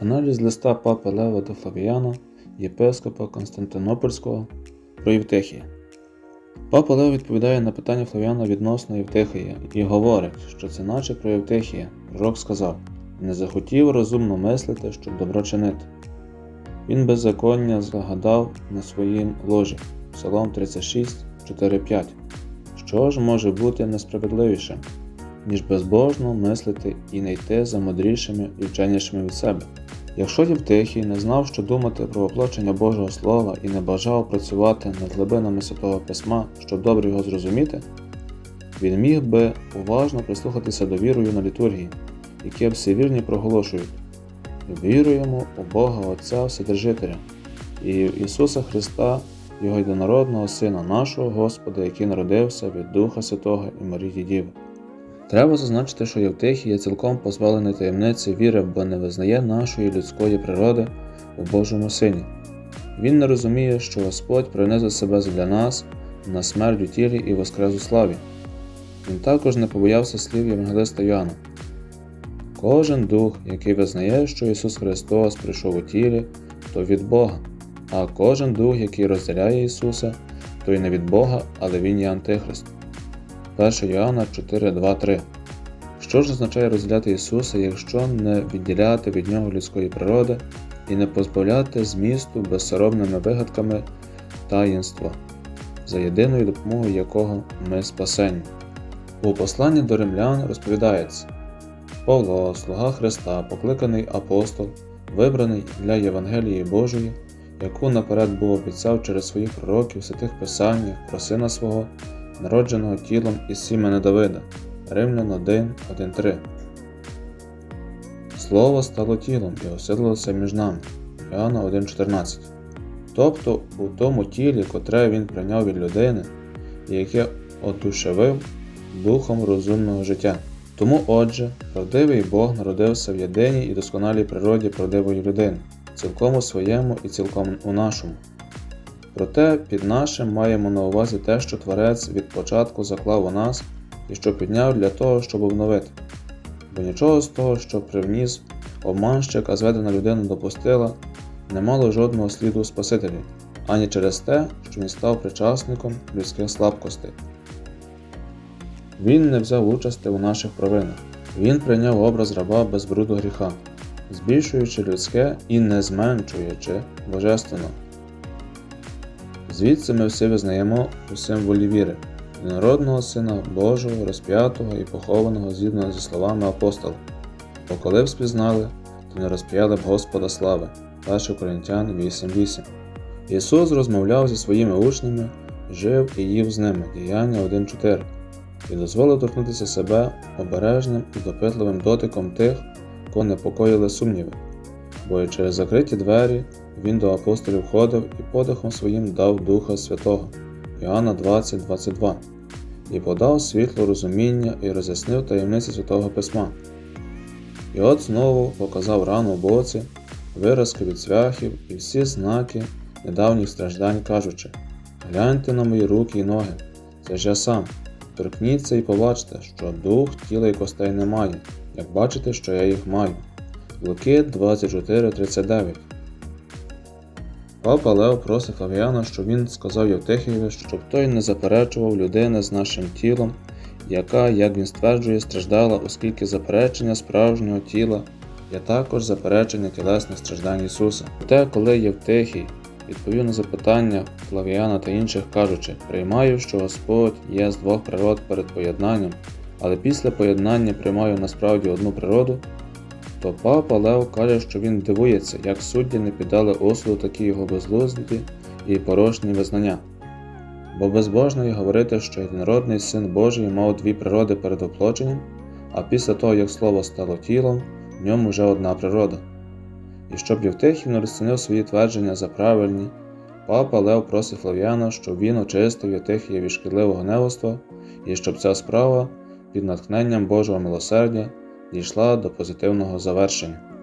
Аналіз листа папи Лева до Флавіяна, єпископа Константинопольського про Євтихія. Папа Лев відповідає на питання Флавіяна відносно Євтихія і говорить, що це наче про Євтихія. Пророк сказав: не захотів розумно мислити, щоб добро чинити. Він беззаконня загадав на своїм ложі. Псалом 36, 4-5. Що ж може бути несправедливішим, ніж безбожно мислити і не йти за мудрішими і вченішими від себе? Якщо Євтихій не знав, що думати про воплочення Божого Слова і не бажав працювати над глибинами Святого Письма, щоб добре його зрозуміти, він міг би уважно прислухатися до вірою на літургії, які всевірні проголошують Віруємо у Бога Отця Вседержителя і в Ісуса Христа, Його єдинородного Сина, нашого Господа, який народився від Духа Святого і Марії Діви. Треба зазначити, що Євтихій є цілком позбавлений таємниці віри, бо не визнає нашої людської природи у Божому Сині. Він не розуміє, що Господь принизив себе для нас на смерть у тілі і воскрес у славі. Він також не побоявся слів Євангелиста Йоанна. Кожен дух, який визнає, що Ісус Христос прийшов у тілі, то від Бога, а кожен дух, який розділяє Ісуса, той не від Бога, але Він є Антихрист. 1 Йоанна 4, 2, 3. Що ж означає розділяти Ісуса, якщо не відділяти від Нього людської природи і не позбавляти змісту безсоромними вигадками таїнства, за єдиною допомогою якого ми спасені? У посланні до римлян розповідається Павло, слуга Христа, покликаний апостол, вибраний для Євангелії Божої, яку наперед був обіцяв через своїх пророків в святих Писаннях про сина свого, народженого тілом із сімени Давида. Римлян 1, 1, 3. Слово стало тілом і оселилося між нами. Іоанна 1,14. Тобто у тому тілі, котре він прийняв від людини, яке одушевив духом розумного життя. Тому, отже, правдивий Бог народився в єдиній і досконалій природі правдивої людини, цілком у своєму і цілком у нашому. Проте під нашим маємо на увазі те, що Творець від початку заклав у нас і що підняв для того, щоб обновити. Бо нічого з того, що привніс обманщик, а зведена людина допустила, не мало жодного сліду Спасителі, ані через те, що він став причасником людських слабкостей. Він не взяв участи у наших провинах. Він прийняв образ раба без бруду гріха, збільшуючи людське і не зменшуючи божественно. Звідси ми всі визнаємо у символі віри, народного Сина Божого, розп'ятого і похованого згідно зі словами апостола. Бо коли б спізнали, то не розп'яли б Господа слави. 1 Коринтян 8.8 Ісус розмовляв зі своїми учнями, жив і їв з ними. Діяння 1.4 і дозволив торкнутися себе обережним і допитливим дотиком тих, кого непокоїли сумніви, бо й через закриті двері він до апостолів ходив і подихом своїм дав Духа Святого Іоанна 20:22 і подав світло розуміння і роз'яснив таємниці Святого Письма. І от знову показав рану в боці, виразки від цвяхів і всі знаки недавніх страждань, кажучи: Гляньте на мої руки і ноги, це ж я сам. Торкніться і побачте, що дух тіла і костей не має, як бачите, що я їх маю. Луки 24.39 Папа Лео просив Флавіана, щоб він сказав Євтихієві, щоб той не заперечував людини з нашим тілом, яка, як він стверджує, страждала, оскільки заперечення справжнього тіла є також заперечення тілесних страждань Ісуса. Проте, коли Євтихій відповів на запитання Флавіана та інших, кажучи: приймаю, що Господь є з двох природ перед поєднанням, але після поєднання приймаю насправді одну природу, то папа Лео каже, що він дивується, як судді не піддали осуду такі його безглузді і порожні визнання. Бо безбожно є говорити, що єдинородний син Божий мав дві природи перед оплоченням, а після того, як слово стало тілом, в ньому вже одна природа. І щоб Євтихів не розцінив свої твердження за правильні, папа Лев просить Флавіана, щоб він очистив Євтихія від шкідливого невоства і щоб ця справа під натхненням Божого милосердя дійшла до позитивного завершення.